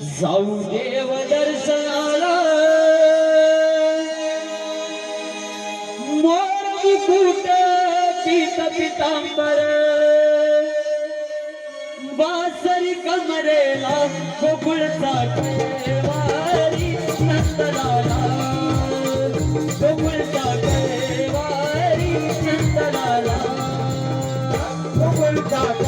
जाऊ देव दर्शनाला. मोर मुकुट पीत पितांबर. बासरी कमरेला गोकुळचा ठेवारी नंतराला गोकुळचा ठेवारी नंतराला गोकुळचा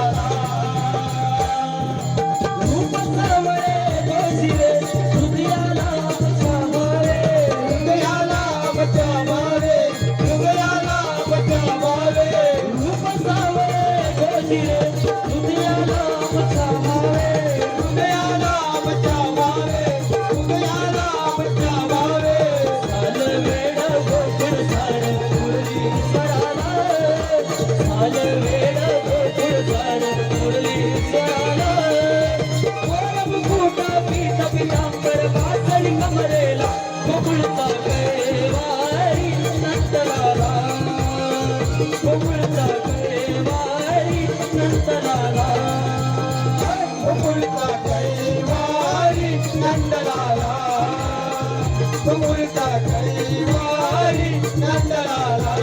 direito, não tem a. Nandlala मुकुळचा कैवारी Nandlala मुकुळचा कैवारी Nandlala